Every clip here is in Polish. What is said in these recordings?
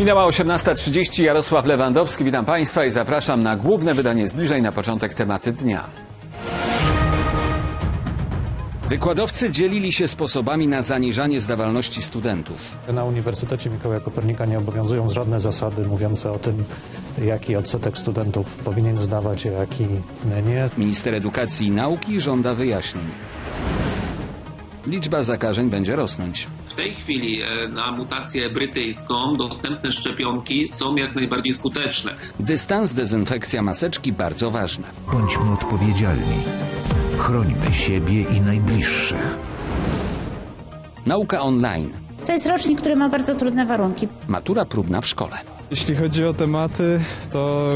Minęła 18.30, Jarosław Lewandowski, witam Państwa i zapraszam na główne wydanie zbliżeń na początek tematy dnia. Wykładowcy dzielili się sposobami na zaniżanie zdawalności studentów. Na Uniwersytecie Mikołaja Kopernika nie obowiązują żadne zasady mówiące o tym, jaki odsetek studentów powinien zdawać, a jaki nie. Minister Edukacji i Nauki żąda wyjaśnień. Liczba zakażeń będzie rosnąć. W tej chwili e, na mutację brytyjską dostępne szczepionki są jak najbardziej skuteczne. Dystans, dezynfekcja maseczki bardzo ważne. Bądźmy odpowiedzialni. Chrońmy siebie i najbliższych. Nauka online. To jest rocznik, który ma bardzo trudne warunki. Matura próbna w szkole. Jeśli chodzi o tematy, to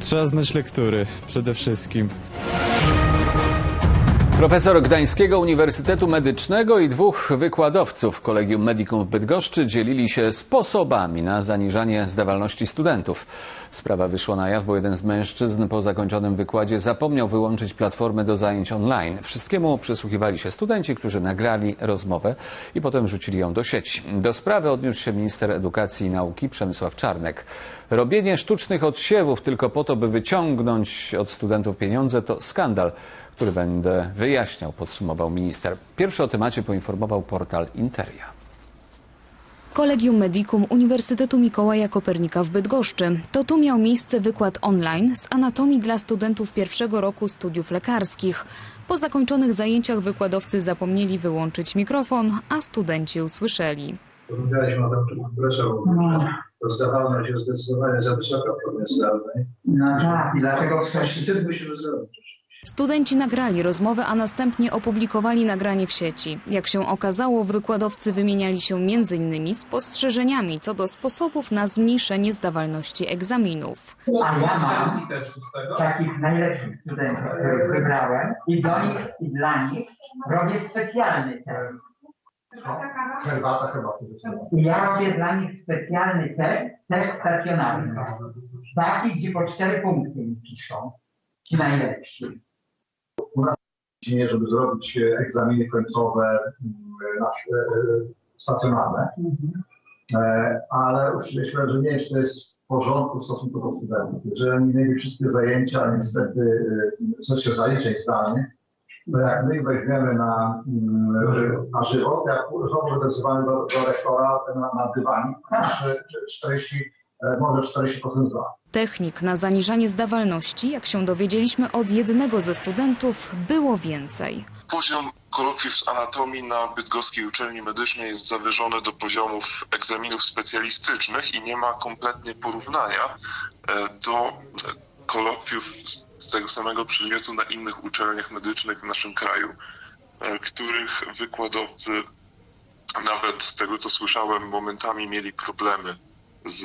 trzeba znać lektury przede wszystkim. Profesor Gdańskiego Uniwersytetu Medycznego i dwóch wykładowców Kolegium Medicum w Bydgoszczy dzielili się sposobami na zaniżanie zdawalności studentów. Sprawa wyszła na jaw, bo jeden z mężczyzn po zakończonym wykładzie zapomniał wyłączyć platformę do zajęć online. Wszystkiemu przysłuchiwali się studenci, którzy nagrali rozmowę i potem rzucili ją do sieci. Do sprawy odniósł się minister edukacji i nauki Przemysław Czarnek. Robienie sztucznych odsiewów tylko po to, by wyciągnąć od studentów pieniądze to skandal który będę wyjaśniał, podsumował minister. Pierwszy o temacie poinformował portal Interia. Kolegium Medicum Uniwersytetu Mikołaja Kopernika w Bydgoszczy. To tu miał miejsce wykład online z anatomii dla studentów pierwszego roku studiów lekarskich. Po zakończonych zajęciach wykładowcy zapomnieli wyłączyć mikrofon, a studenci usłyszeli. Rozmawialiśmy o tym przed kongresem. Rozdawalność jest zdecydowanie za wysoka w formie zdalnej. No tak, i dlatego Coś ktoś... wstyd musimy zrobić. Studenci nagrali rozmowę, a następnie opublikowali nagranie w sieci. Jak się okazało, wykładowcy wymieniali się m.in. spostrzeżeniami co do sposobów na zmniejszenie zdawalności egzaminów. A ja mam takich najlepszych studentów, których wybrałem i do nich i dla nich robię specjalny test. Herbata chyba. I ja robię dla nich specjalny test, test stacjonarny. Taki, gdzie po cztery punkty mi piszą. Ci najlepsi. Nie, żeby zrobić e, egzaminy końcowe mm, e, stacjonarne, E, ale uczciwie że nie czy to jest w porządku w stosunku do studentów. Jeżeli mieli wszystkie zajęcia, a niestety w sensie zaliczeń zdalnych, to jak my ich weźmiemy na, mm, na żywo, to jak znowu wezywamy do, do rektora na, na dywanik, to 40, e, może 40% za. Technik na zaniżanie zdawalności, jak się dowiedzieliśmy od jednego ze studentów, było więcej. Poziom kolokwiów z anatomii na Bydgoskiej Uczelni Medycznej jest zawyżony do poziomów egzaminów specjalistycznych i nie ma kompletnie porównania e, do kolokwiów z tego samego przedmiotu na innych uczelniach medycznych w naszym kraju, e, których wykładowcy, nawet z tego co słyszałem, momentami mieli problemy z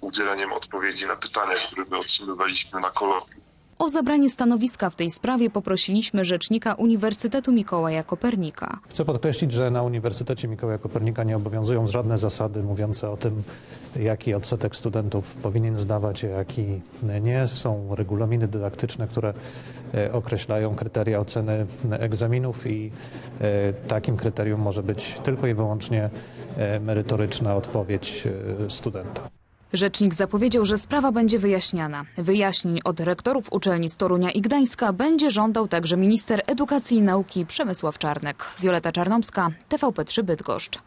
udzieleniem odpowiedzi na pytania, które my otrzymywaliśmy na kolokwium. O zabranie stanowiska w tej sprawie poprosiliśmy rzecznika Uniwersytetu Mikołaja Kopernika. Chcę podkreślić, że na Uniwersytecie Mikołaja Kopernika nie obowiązują żadne zasady mówiące o tym, jaki odsetek studentów powinien zdawać, a jaki nie. Są regulaminy dydaktyczne, które e, określają kryteria oceny egzaminów i e, takim kryterium może być tylko i wyłącznie e, merytoryczna odpowiedź studenta. Rzecznik zapowiedział, że sprawa będzie wyjaśniana. Wyjaśnień od rektorów uczelni z Torunia i Gdańska będzie żądał także minister edukacji i nauki Przemysław Czarnek. Wioleta Czarnomska, TVP3 Bydgoszcz.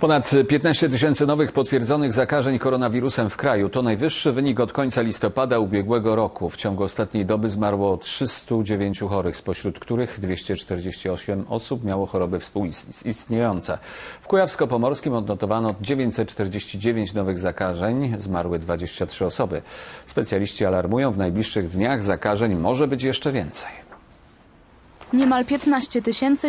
Ponad 15 tysięcy nowych potwierdzonych zakażeń koronawirusem w kraju. To najwyższy wynik od końca listopada ubiegłego roku. W ciągu ostatniej doby zmarło 309 chorych, spośród których 248 osób miało choroby współistniejące. W Kujawsko-Pomorskim odnotowano 949 nowych zakażeń, zmarły 23 osoby. Specjaliści alarmują, w najbliższych dniach zakażeń może być jeszcze więcej. Niemal 15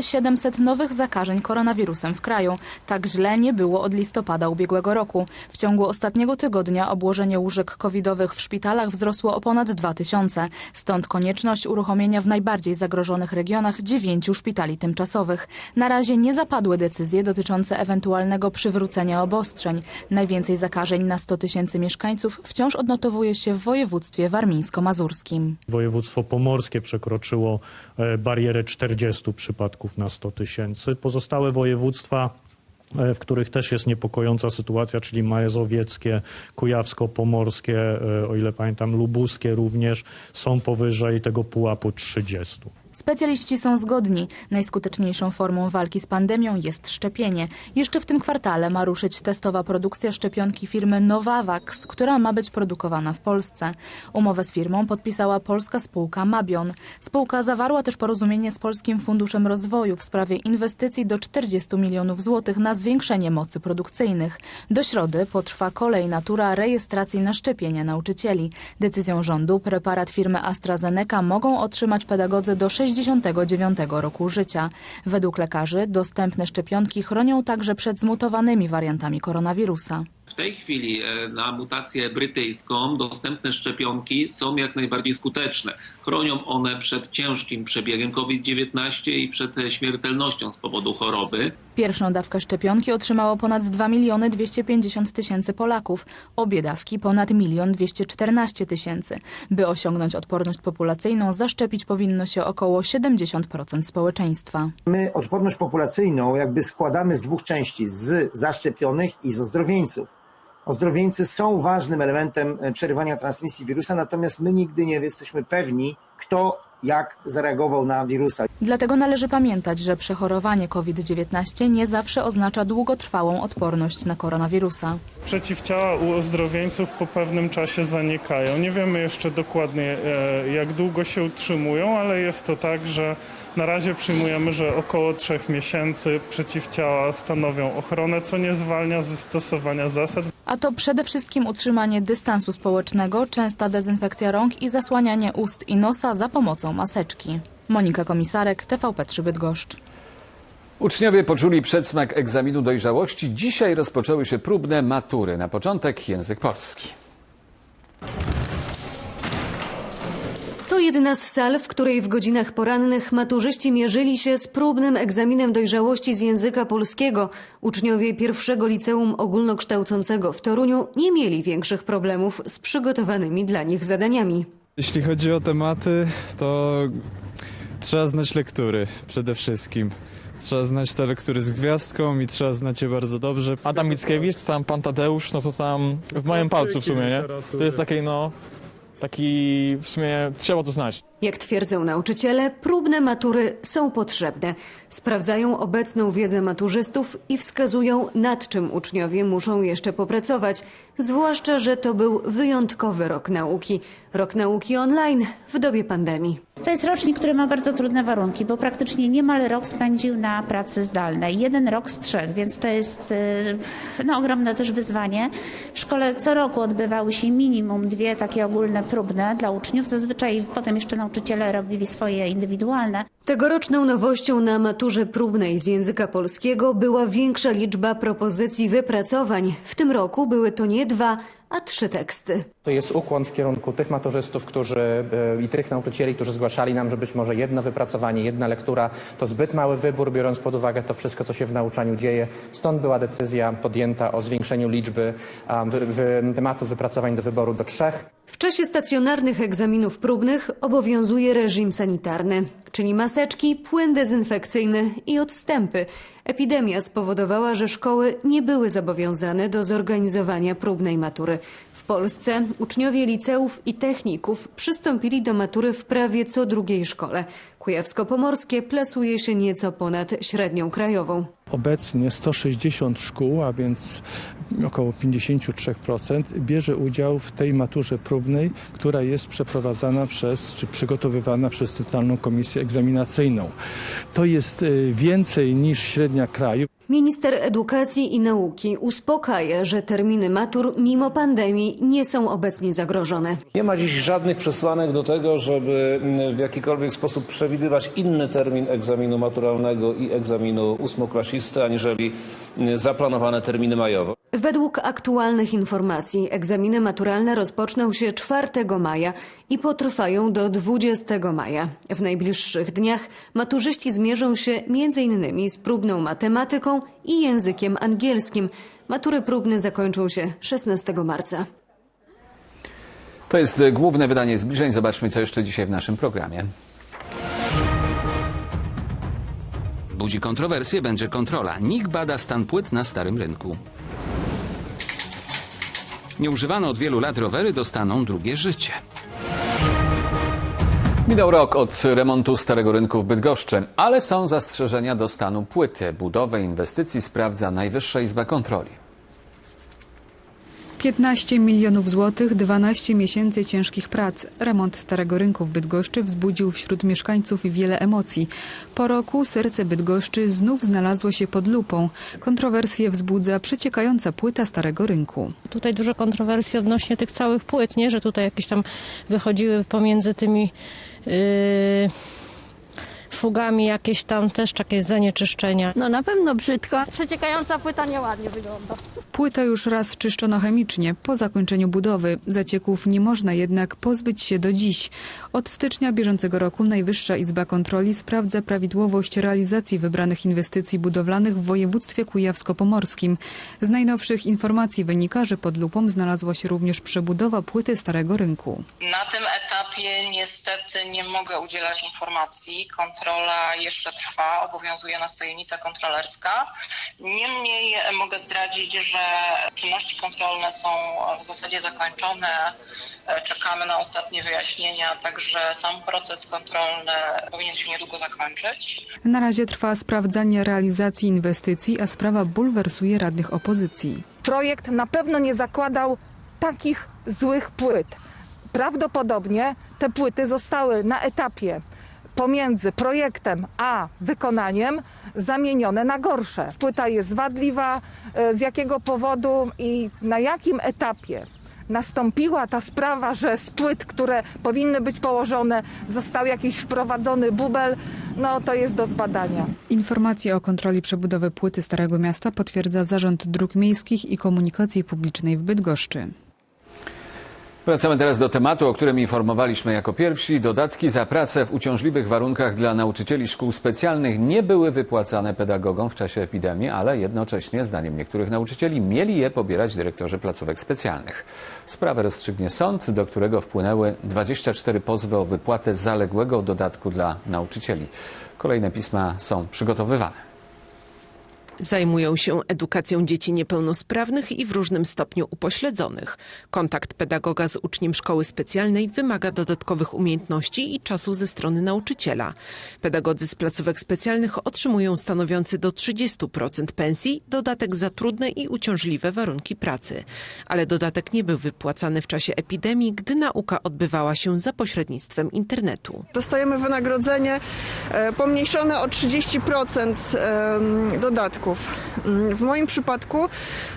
700 nowych zakażeń koronawirusem w kraju. Tak źle nie było od listopada ubiegłego roku. W ciągu ostatniego tygodnia obłożenie łóżek covidowych w szpitalach wzrosło o ponad 2000. Stąd konieczność uruchomienia w najbardziej zagrożonych regionach dziewięciu szpitali tymczasowych. Na razie nie zapadły decyzje dotyczące ewentualnego przywrócenia obostrzeń. Najwięcej zakażeń na 100 tysięcy mieszkańców wciąż odnotowuje się w województwie warmińsko-mazurskim. Województwo pomorskie przekroczyło barierę 40 przypadków na 100 tysięcy. Pozostałe województwa e, w których też jest niepokojąca sytuacja, czyli Mazowieckie, Kujawsko-Pomorskie, e, o ile pamiętam, Lubuskie również są powyżej tego pułapu 30. Specjaliści są zgodni. Najskuteczniejszą formą walki z pandemią jest szczepienie. Jeszcze w tym kwartale ma ruszyć testowa produkcja szczepionki firmy Novavax, która ma być produkowana w Polsce. Umowę z firmą podpisała polska spółka Mabion. Spółka zawarła też porozumienie z Polskim Funduszem Rozwoju w sprawie inwestycji do 40 milionów złotych na zwiększenie mocy produkcyjnych. Do środy potrwa kolejna tura rejestracji na szczepienia nauczycieli. Decyzją rządu preparat firmy AstraZeneca mogą otrzymać pedagodzy do 69 roku życia. Według lekarzy dostępne szczepionki chronią także przed zmutowanymi wariantami koronawirusa. W tej chwili e, na mutację brytyjską dostępne szczepionki są jak najbardziej skuteczne. Chronią one przed ciężkim przebiegiem COVID-19 i przed śmiertelnością z powodu choroby. Pierwszą dawkę szczepionki otrzymało ponad 2 miliony 250 tysięcy Polaków, obie dawki ponad 1 214 tysięcy. By osiągnąć odporność populacyjną, zaszczepić powinno się około 70% społeczeństwa. My odporność populacyjną jakby składamy z dwóch części, z zaszczepionych i z ozdrowieńców. Ozdrowieńcy są ważnym elementem e, przerywania transmisji wirusa, natomiast my nigdy nie jesteśmy pewni, kto jak zareagował na wirusa. Dlatego należy pamiętać, że przechorowanie COVID-19 nie zawsze oznacza długotrwałą odporność na koronawirusa. Przeciwciała u ozdrowieńców po pewnym czasie zanikają. Nie wiemy jeszcze dokładnie, e, jak długo się utrzymują, ale jest to tak, że na razie przyjmujemy, że około trzech miesięcy przeciwciała stanowią ochronę, co nie zwalnia ze stosowania zasad. A to przede wszystkim utrzymanie dystansu społecznego, częsta dezynfekcja rąk i zasłanianie ust i nosa za pomocą maseczki. Monika Komisarek, TVP3 Bydgoszcz. Uczniowie poczuli przedsmak egzaminu dojrzałości. Dzisiaj rozpoczęły się próbne matury. Na początek język polski. To jedna z sal, w której w godzinach porannych maturzyści mierzyli się z próbnym egzaminem dojrzałości z języka polskiego. Uczniowie pierwszego liceum ogólnokształcącego w Toruniu nie mieli większych problemów z przygotowanymi dla nich zadaniami. Jeśli chodzi o tematy, to trzeba znać lektury przede wszystkim. Trzeba znać te lektury z gwiazdką i trzeba znać je bardzo dobrze. Adam Mickiewicz, tam pan Tadeusz, no to tam w moim palcu w sumie, nie? To jest taki, no, taki w sumie trzeba to znać. Jak twierdzą nauczyciele, próbne matury są potrzebne. Sprawdzają obecną wiedzę maturzystów i wskazują, nad czym uczniowie muszą jeszcze popracować. Zwłaszcza, że to był wyjątkowy rok nauki. Rok nauki online w dobie pandemii. To jest rocznik, który ma bardzo trudne warunki, bo praktycznie niemal rok spędził na pracy zdalnej. Jeden rok z trzech, więc to jest y, no, ogromne też wyzwanie. W szkole co roku odbywały się minimum dwie takie ogólne próbne dla uczniów. Zazwyczaj potem jeszcze nauczyciele robili swoje indywidualne. Tegoroczną nowością na maturze próbnej z języka polskiego była większa liczba propozycji wypracowań. W tym roku były to nie dwa, a trzy teksty. To jest ukłon w kierunku tych maturzystów, którzy e, i tych nauczycieli, którzy zgłaszali nam, że być może jedno wypracowanie, jedna lektura to zbyt mały wybór, biorąc pod uwagę to wszystko, co się w nauczaniu dzieje. Stąd była decyzja podjęta o zwiększeniu liczby wy, wy, tematów wypracowań do wyboru do trzech. W czasie stacjonarnych egzaminów próbnych obowiązuje reżim sanitarny, czyli maseczki, płyn dezynfekcyjny i odstępy. Epidemia spowodowała, że szkoły nie były zobowiązane do zorganizowania próbnej matury. W Polsce uczniowie liceów i techników przystąpili do matury w prawie co drugiej szkole. Kujawsko-Pomorskie plasuje się nieco ponad średnią krajową. Obecnie 160 szkół, a więc około 53% bierze udział w tej maturze próbnej, która jest przeprowadzana przez, czy przygotowywana przez Centralną Komisję Egzaminacyjną. To jest y, więcej niż średnia kraju. Minister Edukacji i Nauki uspokaja, że terminy matur mimo pandemii nie są obecnie zagrożone. Nie ma dziś żadnych przesłanek do tego, żeby mm, w jakikolwiek sposób przewidywać inny termin egzaminu maturalnego i egzaminu ósmoklasisty, aniżeli zaplanowane terminy majowe. Według aktualnych informacji egzaminy maturalne rozpoczną się 4 maja i potrwają do 20 maja. W najbliższych dniach maturzyści zmierzą się m.in. z próbną matematyką i językiem angielskim. Matury próbne zakończą się 16 marca. To jest e, główne wydanie zbliżeń. Zobaczmy, co jeszcze dzisiaj w naszym programie. Budzi kontrowersję będzie kontrola. NIK bada stan płyt na starym rynku. Nieużywane od wielu lat rowery dostaną drugie życie. Minął rok od remontu Starego Rynku w Bydgoszczy, ale są zastrzeżenia do stanu płyty. Budowę inwestycji sprawdza Najwyższa Izba Kontroli. 15 milionów złotych, 12 miesięcy ciężkich prac. Remont Starego Rynku w Bydgoszczy wzbudził wśród mieszkańców wiele emocji. Po roku serce Bydgoszczy znów znalazło się pod lupą. Kontrowersje wzbudza przeciekająca płyta Starego Rynku. Tutaj dużo kontrowersji odnośnie tych całych płyt, nie? że tutaj jakieś tam wychodziły pomiędzy tymi yy, fugami jakieś tam też takie zanieczyszczenia. No na pewno brzydko. Przeciekająca płyta nieładnie wygląda. Płyta już raz czyszczono chemicznie po zakończeniu budowy. Zacieków nie można jednak pozbyć się do dziś. Od stycznia bieżącego roku Najwyższa Izba Kontroli sprawdza prawidłowość realizacji wybranych inwestycji budowlanych w województwie kujawsko-pomorskim. Z najnowszych informacji wynika, że pod lupą znalazła się również przebudowa płyty Starego Rynku. Na tym etapie niestety nie mogę udzielać informacji. Kontrola jeszcze trwa, obowiązuje nas tajemnica kontrolerska. Niemniej mogę zdradzić, że czynności kontrolne są w zasadzie zakończone. Czekamy na ostatnie wyjaśnienia, także sam proces kontrolny powinien się niedługo zakończyć. Na razie trwa sprawdzanie realizacji inwestycji, a sprawa bulwersuje radnych opozycji. Projekt na pewno nie zakładał takich złych płyt. Prawdopodobnie te płyty zostały na etapie pomiędzy projektem a wykonaniem zamienione na gorsze. Płyta jest wadliwa, e, z jakiego powodu i na jakim etapie nastąpiła ta sprawa, że z płyt, które powinny być położone, został jakiś wprowadzony bubel, no to jest do zbadania. Informacje o kontroli przebudowy płyty Starego Miasta potwierdza Zarząd Dróg Miejskich i Komunikacji Publicznej w Bydgoszczy. Wracamy teraz do tematu, o którym informowaliśmy jako pierwsi. Dodatki za pracę w uciążliwych warunkach dla nauczycieli szkół specjalnych nie były wypłacane pedagogom w czasie epidemii, ale jednocześnie, zdaniem niektórych nauczycieli, mieli je pobierać dyrektorzy placówek specjalnych. Sprawę rozstrzygnie sąd, do którego wpłynęły 24 pozwy o wypłatę zaległego dodatku dla nauczycieli. Kolejne pisma są przygotowywane. Zajmują się edukacją dzieci niepełnosprawnych i w różnym stopniu upośledzonych. Kontakt pedagoga z uczniem szkoły specjalnej wymaga dodatkowych umiejętności i czasu ze strony nauczyciela. Pedagodzy z placówek specjalnych otrzymują stanowiący do 30% pensji dodatek za trudne i uciążliwe warunki pracy. Ale dodatek nie był wypłacany w czasie epidemii, gdy nauka odbywała się za pośrednictwem internetu. Dostajemy wynagrodzenie e, pomniejszone o 30% em, Mm, W moim przypadku,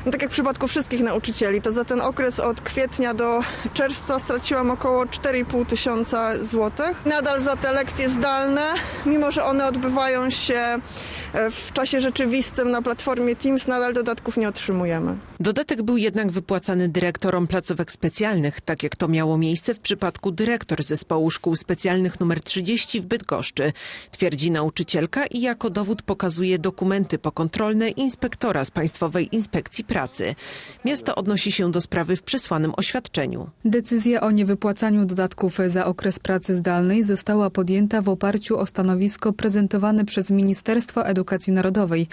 no tak jak w przypadku wszystkich nauczycieli, to za ten okres od kwietnia do czerwca straciłam około 4,5 tysiąca złotych. Nadal za te lekcje zdalne, mimo że one odbywają się w czasie rzeczywistym na platformie Teams, nadal dodatków nie otrzymujemy. Dodatek był jednak wypłacany dyrektorom placówek specjalnych, tak jak to miało miejsce w przypadku dyrektor zespołu szkół specjalnych nr 30 w Bydgoszczy, twierdzi nauczycielka i jako dowód pokazuje dokumenty pokontrolne inspektora z Państwowej Inspekcji Pracy. Miasto odnosi się do sprawy w przesłanym oświadczeniu. Decyzja o niewypłacaniu dodatków za okres pracy zdalnej została podjęta w oparciu o stanowisko prezentowane przez Ministerstwo Edukacji Narodowej.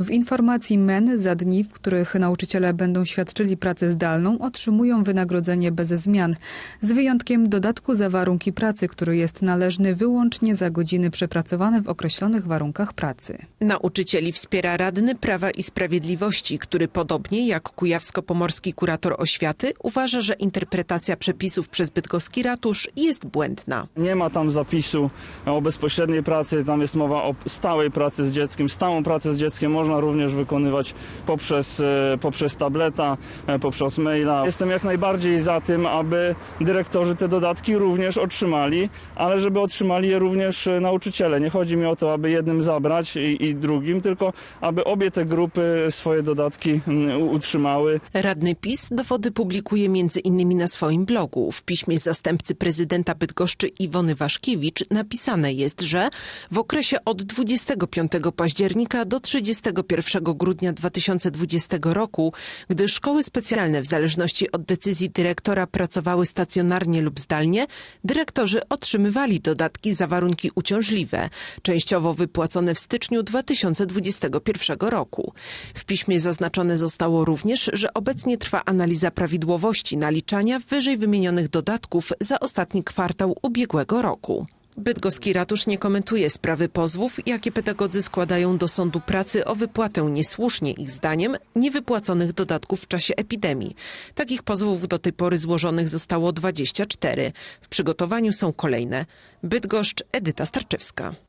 W informacji MEN za dni, w których nauczyciele będą świadczyli pracę zdalną, otrzymują wynagrodzenie bez zmian, z wyjątkiem dodatku za warunki pracy, który jest należny wyłącznie za godziny przepracowane w określonych warunkach pracy. Nauczycieli wspiera radny Prawa i Sprawiedliwości, który podobnie jak kujawsko-pomorski kurator oświaty uważa, że interpretacja przepisów przez bydgoski ratusz jest błędna. Nie ma tam zapisu o bezpośredniej pracy, tam jest mowa o stałej pracy z dzieckiem. Stałą pracę z dzieckiem można również wykonywać poprzez, e, poprzez tableta, e, poprzez maila. Jestem jak najbardziej za tym, aby dyrektorzy te dodatki również otrzymali, ale żeby otrzymali je również e, nauczyciele. Nie chodzi mi o to, aby jednym zabrać i, i drugim, tylko aby obie te grupy swoje dodatki mm, utrzymały. Radny PiS dowody publikuje między innymi na swoim blogu. W piśmie zastępcy prezydenta Bydgoszczy Iwony Waszkiewicz napisane jest, że w okresie od 25 października października do 31 grudnia 2020 roku, gdy szkoły specjalne w zależności od decyzji dyrektora pracowały stacjonarnie lub zdalnie, dyrektorzy otrzymywali dodatki za warunki uciążliwe, częściowo wypłacone w styczniu 2021 roku. W piśmie zaznaczone zostało również, że obecnie trwa analiza prawidłowości naliczania wyżej wymienionych dodatków za ostatni kwartał ubiegłego roku. Bydgoski ratusz nie komentuje sprawy pozwów, jakie pedagodzy składają do sądu pracy o wypłatę niesłusznie ich zdaniem niewypłaconych dodatków w czasie epidemii. Takich pozwów do tej pory złożonych zostało 24. W przygotowaniu są kolejne. Bydgoszcz, Edyta Starczewska.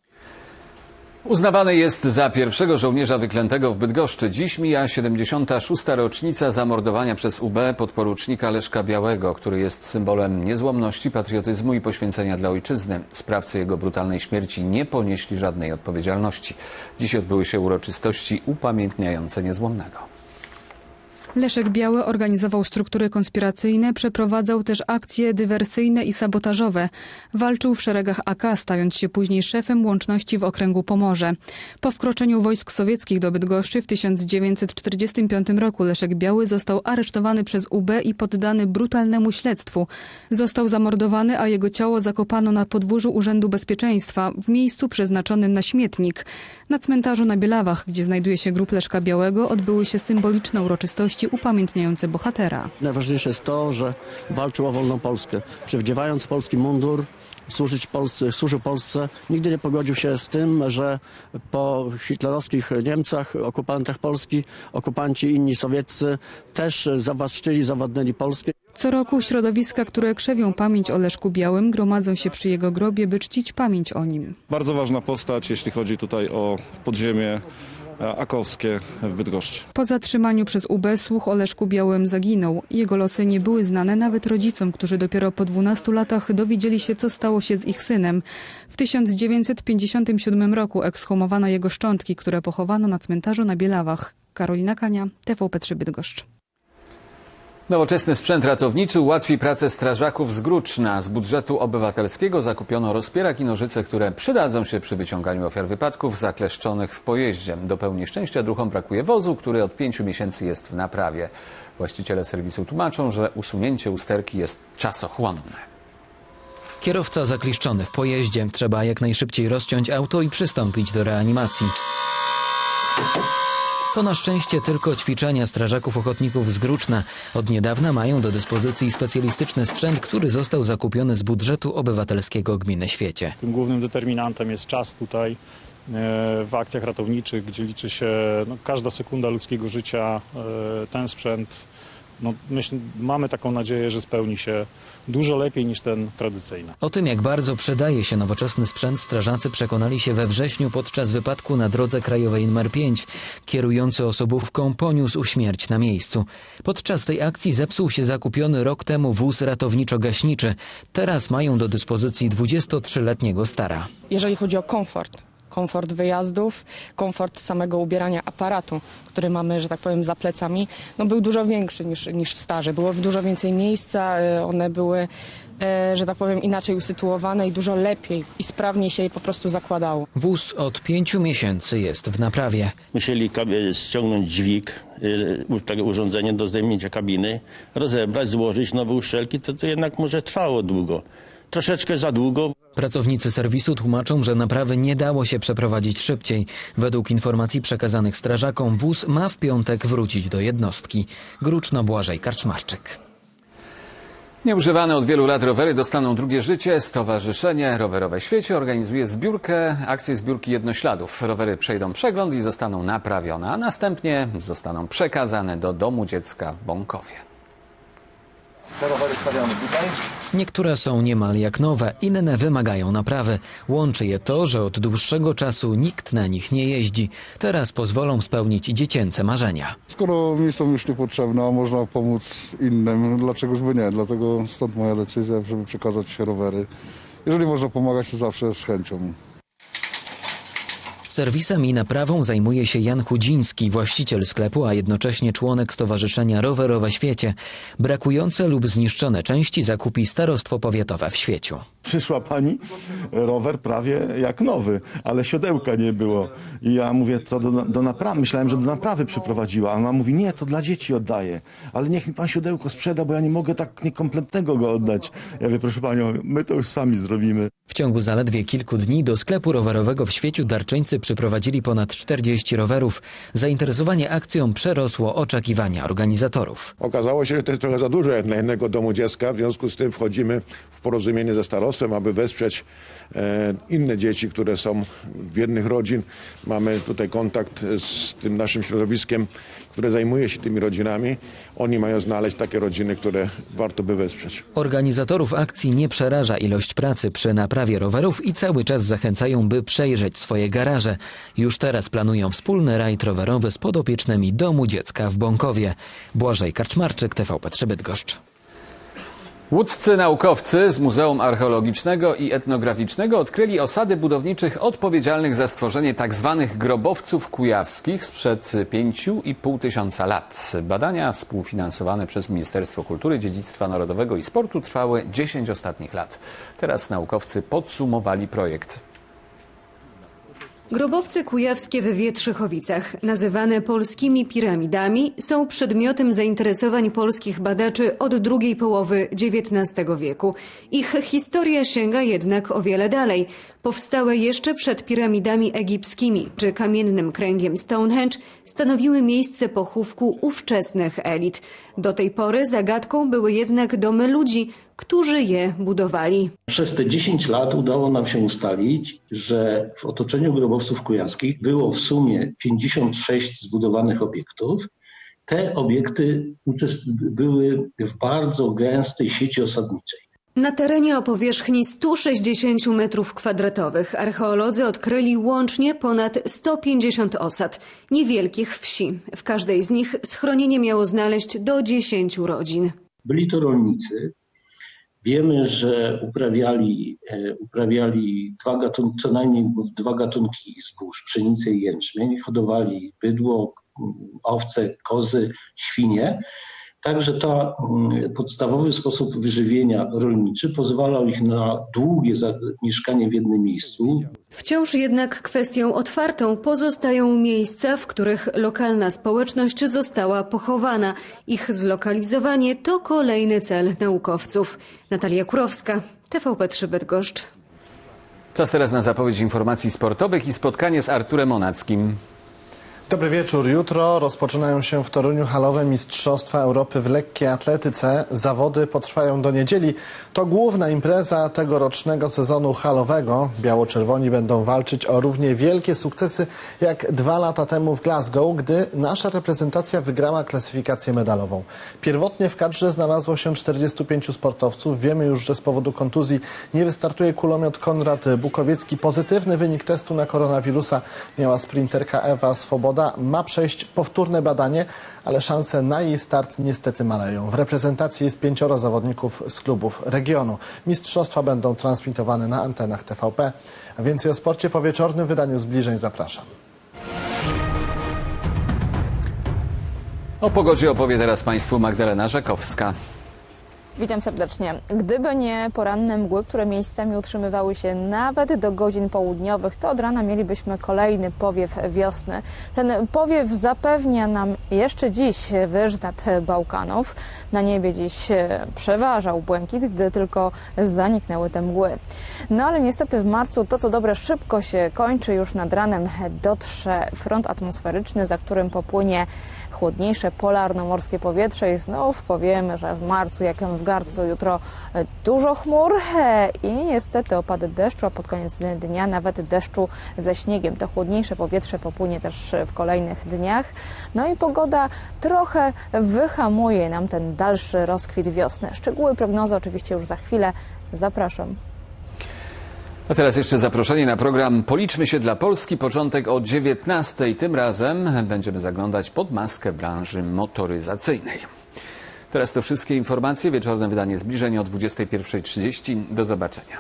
Uznawany jest za pierwszego żołnierza wyklętego w Bydgoszczy. Dziś mija 76. rocznica zamordowania przez UB podporucznika Leszka Białego, który jest symbolem niezłomności, patriotyzmu i poświęcenia dla ojczyzny. Sprawcy jego brutalnej śmierci nie ponieśli żadnej odpowiedzialności. Dziś odbyły się uroczystości upamiętniające niezłomnego. Leszek Biały organizował struktury konspiracyjne, przeprowadzał też akcje dywersyjne i sabotażowe. Walczył w szeregach AK, stając się później szefem łączności w okręgu Pomorze. Po wkroczeniu wojsk sowieckich do Bydgoszczy w 1945 roku Leszek Biały został aresztowany przez UB i poddany brutalnemu śledztwu. Został zamordowany, a jego ciało zakopano na podwórzu Urzędu Bezpieczeństwa w miejscu przeznaczonym na śmietnik. Na cmentarzu na Bielawach, gdzie znajduje się grób Leszka Białego, odbyły się symboliczne uroczystości upamiętniające bohatera. Najważniejsze jest to, że walczył o wolną Polskę. Przywdziewając polski mundur, służyć Polsce, służył Polsce, nigdy nie pogodził się z tym, że po hitlerowskich Niemcach, okupantach Polski, okupanci inni sowieccy też zawłaszczyli, zawładnęli Polskę. Co roku środowiska, które krzewią pamięć o Leszku Białym, gromadzą się przy jego grobie, by czcić pamięć o nim. Bardzo ważna postać, jeśli chodzi tutaj o podziemie akowskie w Bydgoszczy. Po zatrzymaniu przez UB słuch o Leszku Białym zaginął. Jego losy nie były znane nawet rodzicom, którzy dopiero po 12 latach dowiedzieli się, co stało się z ich synem. W 1957 roku ekshumowano jego szczątki, które pochowano na cmentarzu na Bielawach. Karolina Kania, TVP3 Bydgoszcz. Nowoczesny sprzęt ratowniczy ułatwi pracę strażaków z Gruczna. Z budżetu obywatelskiego zakupiono rozpierak i nożyce, które przydadzą się przy wyciąganiu ofiar wypadków zakleszczonych w pojeździe. Do pełni szczęścia druhom brakuje wozu, który od pięciu miesięcy jest w naprawie. Właściciele serwisu tłumaczą, że usunięcie usterki jest czasochłonne. Kierowca zakliszczony w pojeździe. Trzeba jak najszybciej rozciąć auto i przystąpić do reanimacji. To na szczęście tylko ćwiczenia strażaków ochotników z Gruczna. Od niedawna mają do dyspozycji specjalistyczny sprzęt, który został zakupiony z budżetu obywatelskiego gminy Świecie. Tym głównym determinantem jest czas tutaj e, w akcjach ratowniczych, gdzie liczy się no, każda sekunda ludzkiego życia. E, Ten sprzęt, no, myśl, mamy taką nadzieję, że spełni się dużo lepiej niż ten tradycyjny. O tym, jak bardzo przydaje się nowoczesny sprzęt, strażacy przekonali się we wrześniu podczas wypadku na drodze krajowej nr 5. Kierujący osobówką poniósł śmierć na miejscu. Podczas tej akcji zepsuł się zakupiony rok temu wóz ratowniczo-gaśniczy. Teraz mają do dyspozycji 23-letniego stara. jeżeli chodzi o komfort. Komfort wyjazdów, komfort samego ubierania aparatu, który mamy, że tak powiem, za plecami, no był dużo większy niż, niż w starze. Było dużo więcej miejsca, e, one były, e, że tak powiem, inaczej usytuowane i dużo lepiej i sprawniej się je po prostu zakładało. Wóz od pięciu miesięcy jest w naprawie. Musieli ściągnąć dźwig, y, u- takie urządzenie do zdejmięcia kabiny, rozebrać, złożyć nowe uszczelki, to, to jednak może trwało długo. Troszeczkę za długo. Pracownicy serwisu tłumaczą, że naprawy nie dało się przeprowadzić szybciej. Według informacji przekazanych strażakom wóz ma w piątek wrócić do jednostki. Gruczno Błażej Karczmarczyk. Nieużywane od wielu lat rowery dostaną drugie życie. Stowarzyszenie Rowerowe Świecie organizuje zbiórkę, akcję zbiórki jednośladów. Rowery przejdą przegląd i zostaną naprawione, a następnie zostaną przekazane do domu dziecka w Bąkowie. Te rowery stawiamy tutaj. Niektóre są niemal jak nowe, inne wymagają naprawy. Łączy je to, że od dłuższego czasu nikt na nich nie jeździ. Teraz pozwolą spełnić dziecięce marzenia. Skoro mi są już niepotrzebne, a można pomóc innym, dlaczegoż by nie? Dlatego stąd moja decyzja, żeby przekazać się rowery. Jeżeli można pomagać, to zawsze z chęcią. Serwisem i naprawą zajmuje się Jan Chudziński, właściciel sklepu, a jednocześnie członek Stowarzyszenia Rowerowe Świecie. Brakujące lub zniszczone części zakupi Starostwo Powiatowe w Świeciu. Przyszła pani, rower prawie jak nowy, ale siodełka nie było. I ja mówię, co do, do naprawy, myślałem, że do naprawy przyprowadziła. A ona mówi, nie, to dla dzieci oddaję. Ale niech mi pan siodełko sprzeda, bo ja nie mogę tak niekompletnego go oddać. Ja mówię, proszę panią, my to już sami zrobimy. W ciągu zaledwie kilku dni do sklepu rowerowego w Świeciu darczyńcy przyprowadzili ponad 40 rowerów. Zainteresowanie akcją przerosło oczekiwania organizatorów. Okazało się, że to jest trochę za dużo dla jednego domu dziecka, w związku z tym wchodzimy w porozumienie ze starostwem, aby wesprzeć e, inne dzieci, które są biednych rodzin. Mamy tutaj kontakt z tym naszym środowiskiem, które zajmuje się tymi rodzinami. Oni mają znaleźć takie rodziny, które warto by wesprzeć. Organizatorów akcji nie przeraża ilość pracy przy naprawie rowerów i cały czas zachęcają, by przejrzeć swoje garaże. Już teraz planują wspólny rajd rowerowy z podopiecznymi Domu Dziecka w Bąkowie. Błażej Karczmarczyk, TVP3 Bydgoszcz. Łódzcy naukowcy z Muzeum Archeologicznego i Etnograficznego odkryli osady budowniczych odpowiedzialnych za stworzenie tzw. grobowców kujawskich sprzed 5,5 tysiąca lat. Badania współfinansowane przez Ministerstwo Kultury, Dziedzictwa Narodowego i Sportu trwały 10 ostatnich lat. Teraz naukowcy podsumowali projekt. Grobowce kujawskie w Wietrzychowicach, nazywane polskimi piramidami, są przedmiotem zainteresowań polskich badaczy od drugiej połowy XIX wieku. Ich historia sięga jednak o wiele dalej. Powstałe jeszcze przed piramidami egipskimi czy kamiennym kręgiem Stonehenge stanowiły miejsce pochówku ówczesnych elit. Do tej pory zagadką były jednak domy ludzi, którzy je budowali. Przez te 10 lat udało nam się ustalić, że w otoczeniu grobowców kujawskich było w sumie 56 zbudowanych obiektów. Te obiekty były w bardzo gęstej sieci osadniczej. Na terenie o powierzchni 160 metrów kwadratowych archeolodzy odkryli łącznie ponad 150 osad, niewielkich wsi. W każdej z nich schronienie miało znaleźć do 10 rodzin. Byli to rolnicy. Wiemy, że uprawiali, e, uprawiali dwa gatunki, co najmniej dwa gatunki zbóż, pszenicę i jęczmień. Hodowali bydło, owce, kozy, świnie. Także ta mm, podstawowy sposób wyżywienia rolniczy pozwalał ich na długie zamieszkanie w jednym miejscu. Wciąż jednak kwestią otwartą pozostają miejsca, w których lokalna społeczność została pochowana. Ich zlokalizowanie to kolejny cel naukowców. Natalia Kurowska, TVP3 Bydgoszcz. Czas teraz na zapowiedź informacji sportowych i spotkanie z Arturem Monackim. Dobry wieczór. Jutro rozpoczynają się w Toruniu halowe Mistrzostwa Europy w lekkiej atletyce. Zawody potrwają do niedzieli. To główna impreza tegorocznego sezonu halowego. Biało-czerwoni będą walczyć o równie wielkie sukcesy jak dwa lata temu w Glasgow, gdy nasza reprezentacja wygrała klasyfikację medalową. Pierwotnie w kadrze znalazło się 45 sportowców. Wiemy już, że z powodu kontuzji nie wystartuje kulomiot Konrad Bukowiecki. Pozytywny wynik testu na koronawirusa miała sprinterka Ewa Swoboda. Ma przejść powtórne badanie, ale szanse na jej start niestety maleją. W reprezentacji jest pięcioro zawodników z klubów regionu. Mistrzostwa będą transmitowane na antenach TVP. A więcej o sporcie po wieczornym wydaniu zbliżeń zapraszam. O pogodzie opowie teraz Państwu Magdalena Rzekowska. Witam serdecznie. Gdyby nie poranne mgły, które miejscami utrzymywały się nawet do godzin południowych, to od rana mielibyśmy kolejny powiew wiosny. Ten powiew zapewnia nam jeszcze dziś wyż nad Bałkanów. Na niebie dziś przeważał błękit, gdy tylko zaniknęły te mgły. No ale niestety w marcu to co dobre szybko się kończy. Już nad ranem dotrze front atmosferyczny, za którym popłynie chłodniejsze polarno-morskie powietrze i znów powiemy, że w marcu, jak w Jutro e, dużo chmur i niestety opady deszczu, a pod koniec dnia nawet deszczu ze śniegiem. To chłodniejsze powietrze popłynie też w kolejnych dniach. No i pogoda trochę wyhamuje nam ten dalszy rozkwit wiosny. Szczegóły prognozy oczywiście już za chwilę. Zapraszam. A teraz jeszcze zaproszenie na program Policzmy się dla Polski. Początek o 19. Tym razem będziemy zaglądać pod maskę branży motoryzacyjnej. Teraz to wszystkie informacje. Wieczorne wydanie zbliżenie o 21.30. Do zobaczenia.